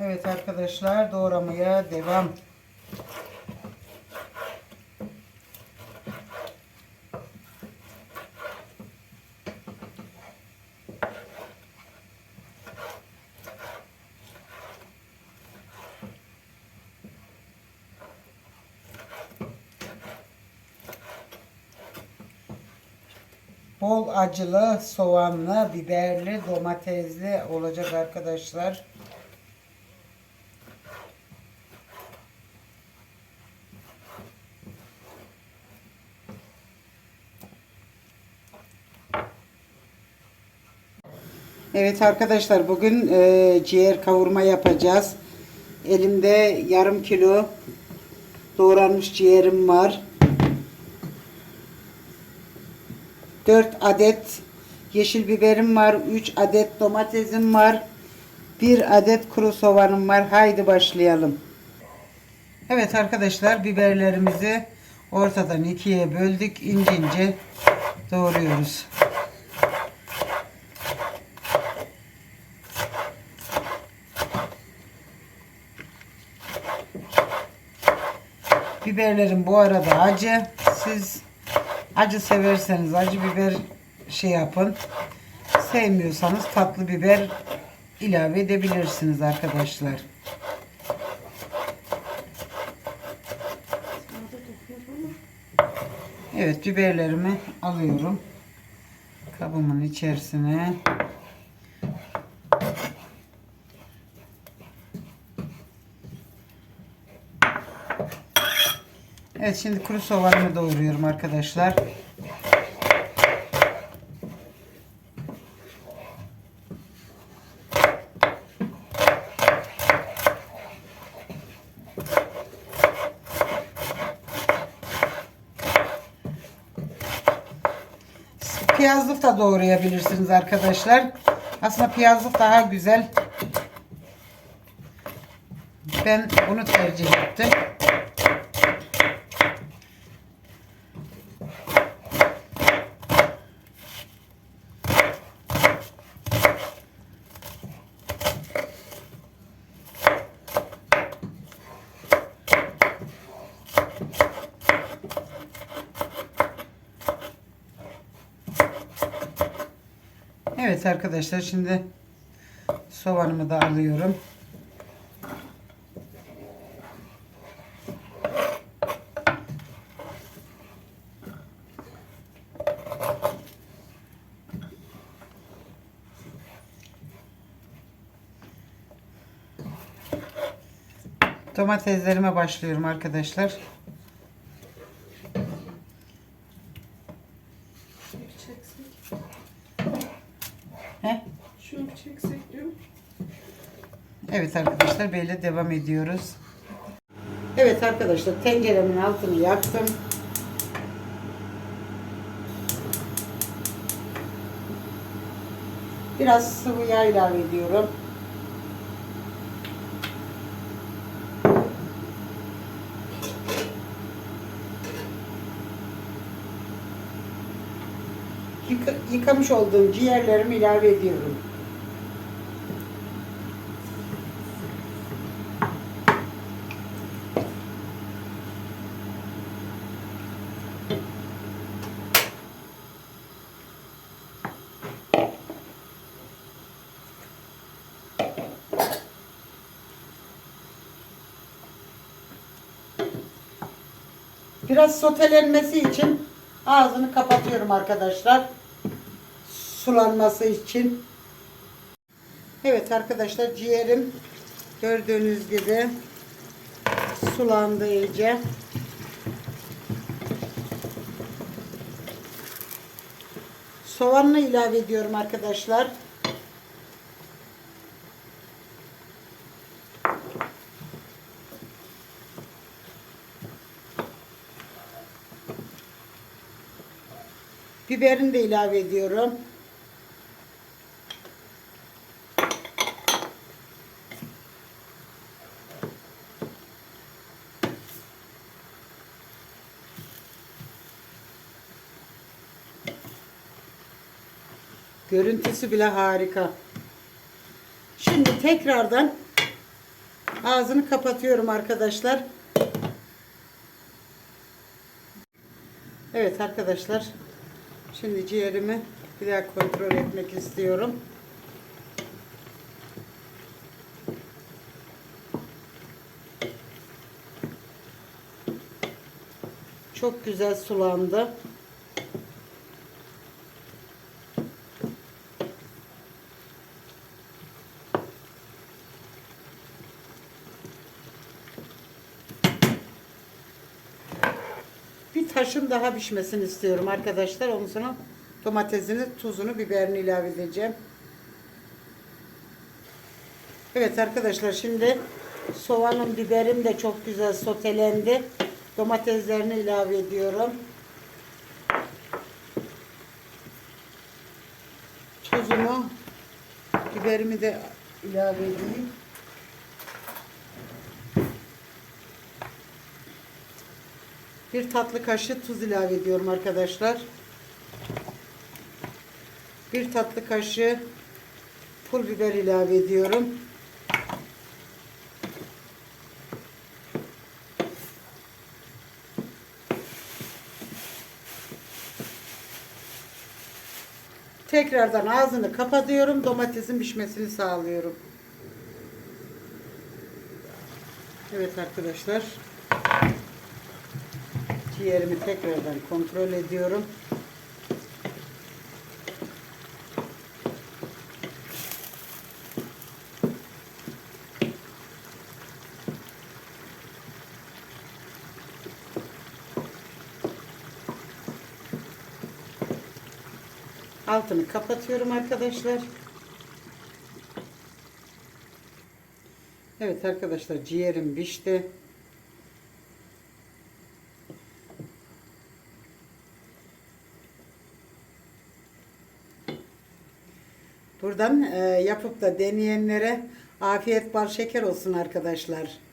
Evet arkadaşlar doğramaya devam. Bol acılı, soğanlı, biberli, domatesli olacak arkadaşlar. Evet arkadaşlar bugün e, ciğer kavurma yapacağız. Elimde yarım kilo doğranmış ciğerim var. 4 adet yeşil biberim var. 3 adet domatesim var. 1 adet kuru soğanım var. Haydi başlayalım. Evet arkadaşlar biberlerimizi ortadan ikiye böldük. İnce ince doğruyoruz. Biberlerim bu arada acı. Siz acı severseniz acı biber şey yapın. Sevmiyorsanız tatlı biber ilave edebilirsiniz arkadaşlar. Evet biberlerimi alıyorum. Kabımın içerisine. Evet şimdi kuru soğanımı doğruyorum arkadaşlar. Piyazlık da doğrayabilirsiniz arkadaşlar. Aslında piyazlık daha güzel. Ben bunu tercih ettim. Evet arkadaşlar şimdi soğanımı da alıyorum. Domateslerime başlıyorum arkadaşlar. Çeksek. He? Şunu çeksek diyorum. Evet arkadaşlar böyle devam ediyoruz. Evet arkadaşlar tenceremin altını yaktım. Biraz sıvı yağ ilave ediyorum. Yıka- yıkamış olduğum ciğerlerimi ilave ediyorum. Biraz sotelenmesi için ağzını kapatıyorum arkadaşlar. Sulanması için. Evet arkadaşlar ciğerim gördüğünüz gibi sulandı iyice. Soğanını ilave ediyorum arkadaşlar. Biberini de ilave ediyorum. Görüntüsü bile harika. Şimdi tekrardan Ağzını kapatıyorum arkadaşlar. Evet arkadaşlar. Şimdi ciğerimi bir daha kontrol etmek istiyorum. Çok güzel sulandı. Taşın daha pişmesini istiyorum arkadaşlar. Ondan sonra domatesini, tuzunu, biberini ilave edeceğim. Evet arkadaşlar şimdi soğanım, biberim de çok güzel sotelendi. Domateslerini ilave ediyorum. Tuzumu, biberimi de ilave edeyim. Bir tatlı kaşığı tuz ilave ediyorum arkadaşlar. Bir tatlı kaşığı pul biber ilave ediyorum. Tekrardan ağzını kapatıyorum. Domatesin pişmesini sağlıyorum. Evet arkadaşlar. Ciğerimi tekrardan kontrol ediyorum. Altını kapatıyorum arkadaşlar. Evet arkadaşlar ciğerim pişti. Buradan e, yapıp da deneyenlere afiyet bal şeker olsun arkadaşlar.